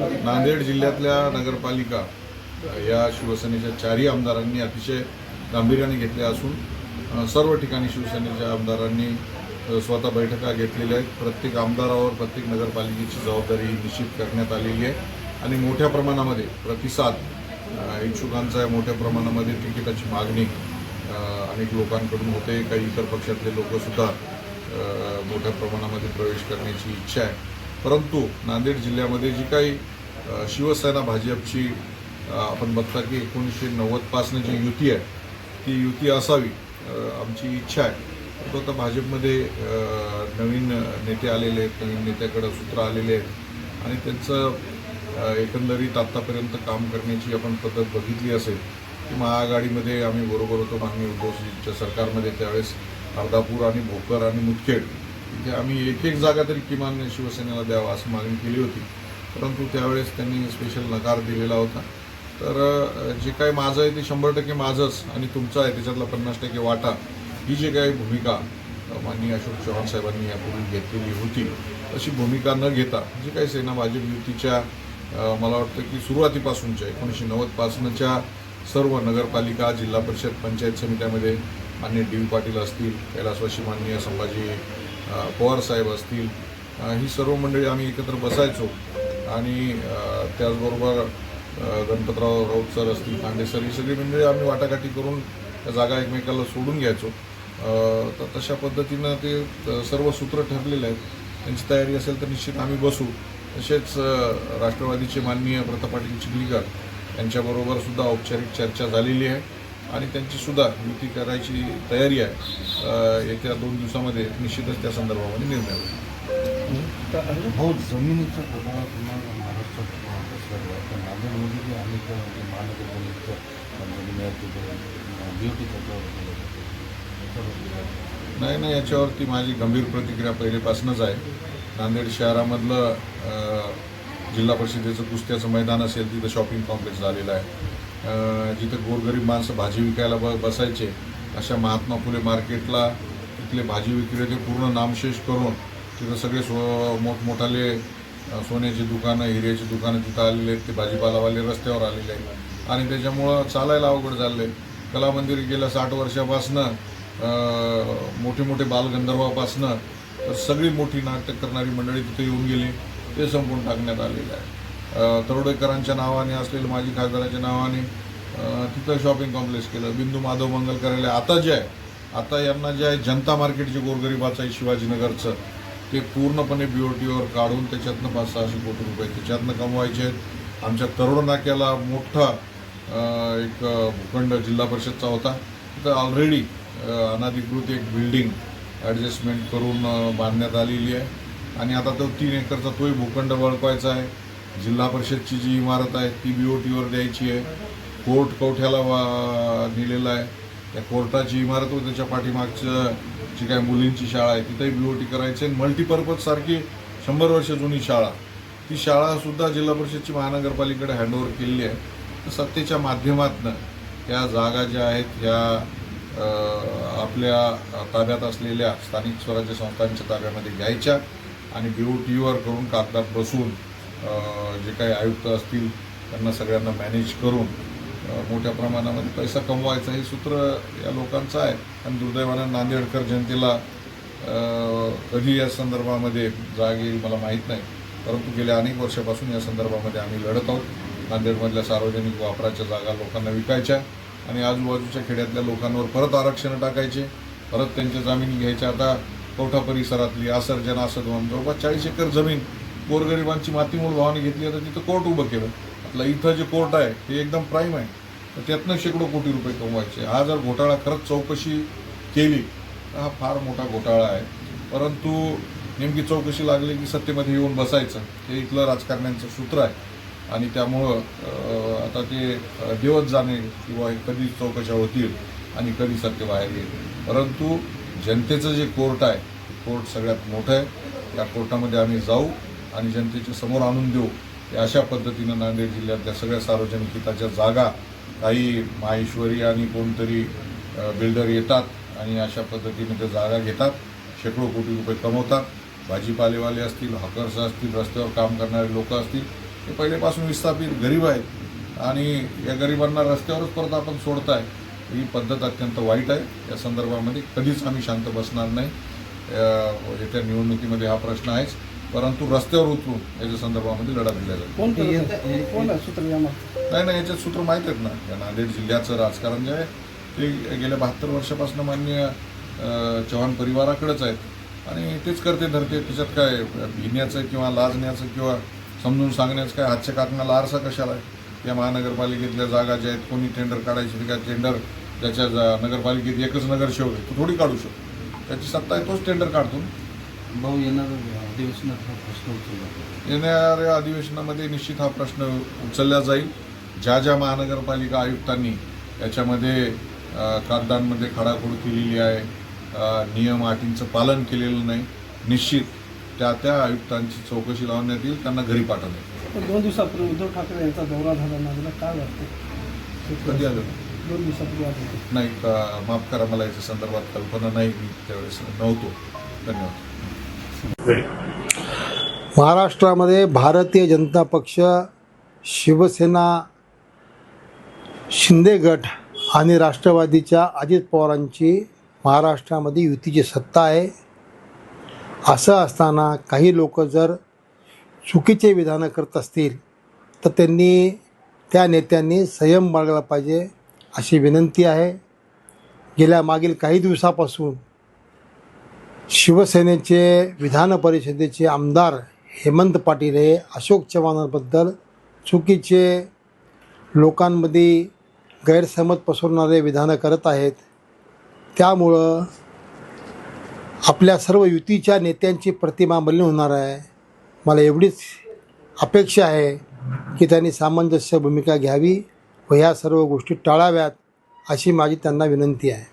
नांदेड जिल्ह्यातल्या नगरपालिका या शिवसेनेच्या चारही आमदारांनी अतिशय गांभीर्याने घेतल्या असून सर्व ठिकाणी शिवसेनेच्या आमदारांनी स्वतः बैठका घेतलेल्या आहेत. प्रत्येक आमदारावर प्रत्येक नगरपालिकेची जबाबदारी ही निश्चित करण्यात आलेली आहे. आणि मोठ्या प्रमाणामध्ये प्रतिसाद इच्छुकांचा आहे मोठ्या प्रमाणामध्ये तिकिटाची मागणी अनेक लोकांकडून होते. काही इतर पक्षातले लोकसुद्धा मोठ्या प्रमाणामध्ये प्रवेश करण्याची इच्छा आहे. परंतु नांदेड जिल्ह्यामध्ये जी काही शिवसेना भाजपची आपण बघता की एकोणीसशे नव्वदपासनं जी युती आहे ती युती असावी आमची इच्छा आहे. तो आता भाजपमध्ये नवीन नेते आलेले आहेत नवीन नेत्याकडं सूत्र आलेले आहेत आणि त्यांचं एकंदरीत आत्तापर्यंत काम करण्याची आपण पद्धत बघितली असेल की महाआघाडीमध्ये आम्ही बरोबर होतो माननीय उद्धवजींच्या सरकारमध्ये त्यावेळेस अर्धापूर आणि भोकर आणि मुदखेड म्हणजे आम्ही एक एक जागा तरी किमान शिवसेनेला द्यावा असं मागणी केली होती. परंतु त्यावेळेस त्यांनी स्पेशल नकार दिलेला होता. तर जे काही माझं आहे ते शंभर टक्के माझंच आणि तुमचं आहे त्याच्यातला पन्नास टक्के वाटा. ही जी काही भूमिका माननीय अशोक चव्हाण साहेबांनी यापूर्वी घेतलेली होती अशी भूमिका न घेता जी काही सेना भाजप युतीच्या मला वाटतं की सुरुवातीपासूनच्या एकोणीसशे नव्वदपासूनच्या सर्व नगरपालिका जिल्हा परिषद पंचायत समित्यामध्ये माननीय डी पाटील असतील कैलासवासी माननीय संभाजी पवार साहेब असतील ही सर्व मंडळी आम्ही एकत्र बसायचो. आणि त्याचबरोबर गणपतराव राऊत सर असतील पांडे सर ही सगळी मंडळी आम्ही वाटाघाटी करून त्या जागा एकमेकाला सोडून घ्यायचो. तर तशा पद्धतीनं ते सर्व सूत्र ठरलेले आहेत. त्यांची तयारी असेल तर निश्चित आम्ही बसू. तसेच राष्ट्रवादीचे माननीय प्रताप पाटील चिखलीकर यांच्याबरोबर सुद्धा औपचारिक चर्चा झालेली आहे. आणि त्यांची सुद्धा युती करायची तयारी आहे. येत्या दोन दिवसामध्ये निश्चितच त्या संदर्भामध्ये निर्णय होईल. हो जमिनीच्या प्रमाणात तुम्हाला महाराष्ट्रात सर्व आहे. पण नांदेडमध्ये जे अनेक महानगरपालिकेच्या जमिनी आहेत तिथे बीओटी त्याच्यावर केलं जातं. त्याच्यावर नाही नाही याच्यावरती माझी गंभीर प्रतिक्रिया पहिलेपासूनच आहे. नांदेड शहरामधलं जिल्हा परिषदेचं कुस्त्याचं मैदान असेल तिथं शॉपिंग कॉम्प्लेक्स झालेलं आहे. जिथं गोरगरीब माणसं भाजी विकायला ब बसायचे अशा महात्मा फुले मार्केटला तिथले भाजी विक्रेते पूर्ण नामशेष करून तिथं सगळे सो मोठमोठाले सोन्याची दुकानं हिऱ्याची दुकानं तिथं आलेले आहेत. ते भाजीपालावाले रस्त्यावर आलेले आहेत. आणि त्याच्यामुळं चालायला अवघड झालं आहे कला मंदिर गेल्या साठ वर्षापासनं मोठे मोठे बालगंधर्वापासनं तर सगळी मोठी नाटक करणारी मंडळी तिथे येऊन गेली. ते संपून टाकण्यात आलेलं आहे. तरोडेकरांच्या नावाने असलेलं माजी खासदाराच्या नावाने तिथं शॉपिंग कॉम्प्लेक्स केलं. बिंदू माधव मंगल कार्यालय आता जे आहे आता यांना जे आहे जनता मार्केट जे आहे शिवाजीनगरचं. ते पूर्णपणे बी ओ टीवर काढून त्याच्यातनं पाच सहाशे कोटी रुपये त्याच्यातनं कमवायचे आहेत. आमच्या तरुण नाक्याला मोठा एक भूखंड जिल्हा परिषदचा होता. तिथं ऑलरेडी अनाधिकृत एक बिल्डिंग ॲडजस्टमेंट करून बांधण्यात आलेली आहे. आणि आता तो तीन एकरचा तोही भूखंड वळकवायचा आहे. जिल्हा परिषदची जी इमारत आहे ती बी ओ टीवर द्यायची आहे. कोर्ट कवठ्याला वा- नेलेला आहे. त्या कोर्टाची इमारत व त्याच्या पाठीमागचं जी काय मुलींची शाळा आहे तिथंही बी ओ टी करायची आहे मल्टीपर्पज सारखी शंभर वर्ष जुनी शाळा. ती शाळासुद्धा जिल्हा परिषदची महानगरपालिकेकडे हँडओव्हर केलेली आहे. तर सत्तेच्या माध्यमातनं ह्या जागा ज्या आहेत ह्या आपल्या ताब्यात असलेल्या स्थानिक स्वराज्य संस्थांच्या ताब्यामध्ये घ्यायच्या. आणि बी ओ टीवर करून कागदात बसून जे काही आयुक्त असतील त्यांना सगळ्यांना मॅनेज करून मोठ्या प्रमाणामध्ये पैसा कमवायचा हे सूत्र या लोकांचं आहे. आणि दुर्दैवानं नांदेडकर जनतेला कधी या संदर्भामध्ये जाग येईल मला माहीत नाही. परंतु गेल्या अनेक वर्षापासून या संदर्भामध्ये आम्ही लढत आहोत. नांदेडमधल्या सार्वजनिक वापराच्या जागा लोकांना विकायच्या आणि आजूबाजूच्या खेड्यातल्या लोकांवर परत आरक्षण टाकायचे परत त्यांच्या जामीन घ्यायच्या. आता कवठा परिसरातली आसर्जन आसदवन जवळपास चाळीस एकर जमीन गोरगरिबांची मातीमूळ भावाने घेतली आता तिथं कोर्ट उभं केलं. आपलं इथं जे कोर्ट आहे ते एकदम प्राईम आहे. तर त्यातनं शेकडो कोटी रुपये कमवायचे. हा जर घोटाळा खरंच चौकशी केली तर हा फार मोठा घोटाळा आहे. परंतु नेमकी चौकशी लागली की सत्तेमध्ये येऊन बसायचं हे इथलं राजकारण्यांचं सूत्र आहे. आणि त्यामुळं आता ते दिवस जाणे किंवा कधी चौकशा होतील आणि कधी सत्य बाहेर येईल. परंतु जनतेचं जे कोर्ट आहे ते कोर्ट सगळ्यात मोठं आहे. या कोर्टामध्ये आम्ही जाऊ आणि जनतेच्या समोर आणून देऊ. अशा पद्धतीनं नांदेड जिल्ह्यातल्या सगळ्या सार्वजनिक हिताच्या जागा काही माहेश्वरी आणि कोणतरी बिल्डर येतात आणि अशा पद्धतीने त्या जागा घेतात. शेकडो कोटी रुपये कमवतात. भाजीपालेवाले असतील हॉकर्स असतील रस्त्यावर काम करणारे लोक असतील ते पहिल्यापासून विस्थापित गरीब आहेत. आणि या गरिबांना रस्त्यावरच परत आपण सोडताय. ही पद्धत अत्यंत वाईट आहे. या संदर्भामध्ये कधीच आम्ही शांत बसणार नाही. येत्या निवडणुकीमध्ये हा प्रश्न आहेच. परंतु रस्त्यावर उतरून याच्या संदर्भामध्ये लढा दिला सूत्रव्यामात नाही नाही याच्यात सूत्र माहीत आहेत ना. या नांदेड जिल्ह्याचं राजकारण जे आहे ते गेल्या बहात्तर वर्षापासून मान्य चव्हाण परिवाराकडेच आहेत. आणि तेच करते धरते. त्याच्यात काय भिण्याचं किंवा लाजण्याचं किंवा समजून सांगण्याचं काय हातच्या काकणाला आरसा कशाला आहे? या महानगरपालिकेतल्या जागा ज्या आहेत कोणी टेंडर काढायची ते काय टेंडर ज्याच्या जा- नगरपालिकेत एकच नगरसेवक आहे. तो थोडी काढू शकतो. त्याची सत्ता आहे तोच टेंडर काढतो भाऊ येणार अधिवेशनात हा प्रश्न उचलला येणाऱ्या अधिवेशनामध्ये निश्चित हा प्रश्न उचलला जाईल. ज्या ज्या महानगरपालिका आयुक्तांनी याच्यामध्ये कागदांमध्ये खाडाखोड केलेली आहे नियम अटींचं पालन केलेलं नाही निश्चित त्या त्या आयुक्तांची चौकशी लावण्यात येईल त्यांना घरी पाठवण्यात येईल. दोन दिवसापूर्वी उद्धव ठाकरे यांचा दौरा झाला नांदेडला काय वाटतं? कधी आलं? दोन दिवसापूर्वी आले होते. नाही का माफ करा मला याच्या संदर्भात कल्पना नाही. मी त्यावेळेस नव्हतो. धन्यवाद. महाराष्ट्रामध्ये भारतीय जनता पक्ष शिवसेना शिंदे गट आणि राष्ट्रवादीच्या अजित पवारांची महाराष्ट्रामध्ये युतीची सत्ता आहे. असं असताना काही लोक जर चुकीचे विधानं करत असतील तर त्यांनी त्या नेत्यांनी संयम बाळगला पाहिजे. अशी विनंती आहे. गेल्या मागील काही दिवसापासून शिवसेनेचे विधान परिषदेचे आमदार हेमंत पाटील हे अशोक चव्हाणांबद्दल चुकीचे लोकांमध्ये गैरसमज पसरणारे विधानं करत आहेत. त्यामुळं आपल्या सर्व युतीच्या नेत्यांची प्रतिमा मलिन होणार आहे. मला एवढीच अपेक्षा आहे की त्यांनी सामंजस्य भूमिका घ्यावी. व ह्या सर्व गोष्टी टाळाव्यात अशी माझी त्यांना विनंती आहे.